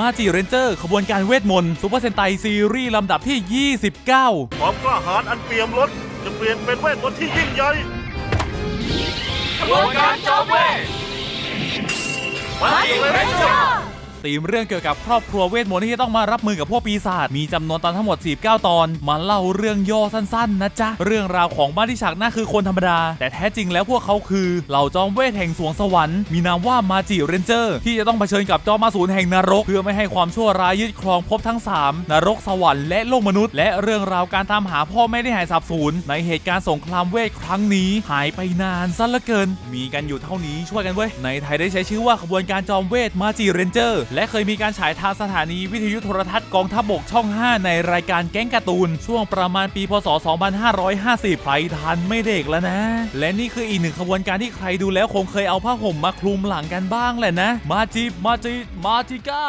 มาจิเรนเจอร์ขบวนการเวทมนต์ซูเปอร์เซนไตซีรีส์ลำดับที่ 29 ความกล้าหาญอันเปี่ยมล้นจะเปลี่ยนเป็นเวทมนต์ที่ยิ่งใหญ่วงการจอมเวทมาจิเรนเจอร์ ธีมเรื่องเกี่ยวกับครอบครัวเวทมนต์ที่จะต้องมารับมือกับพวกปีศาจมีจำนวนตอนทั้งหมด 49 ตอน มาเล่าเรื่องย่อสั้นๆนะจ๊ะ เรื่องราวของบ้านที่ฉากหน้าคือคนธรรมดา แต่แท้จริงแล้วพวกเขาคือเหล่าจอมเวทแห่งสวงสวรรค์มีนามว่ามาจิเรนเจอร์ ที่จะต้องเผชิญกับจอมอสูรแห่งนรก เพื่อไม่ให้ความชั่วร้ายยึดครองภพทั้ง 3 นรกสวรรค์และโลกมนุษย์ และเรื่องราวการตามหาพ่อแม่ที่หายสาบสูญในเหตุการณ์สงครามเวทครั้งนี้ หายไปนานซะเหลือเกิน มีกันอยู่เท่านี้ช่วยกันเว้ยในไทยได้ใช้ชื่อว่าขบวนการจอมเวทมาจิเรนเจอร์และเคยมีการฉายทางสถานีวิทยุโทรทัศน์กองทัพบกช่อง 5 ในรายการแก๊งการ์ตูน ช่วงประมาณปีพศ 2550 ใครทันไม่เด็กแล้วนะ และนี่คืออีกหนึ่งขบวนการที่ใครดูแล้วคงเคยเอาผ้าห่มมาคลุมหลังกันบ้างแหละนะ มาจิมาจิมาจิก้า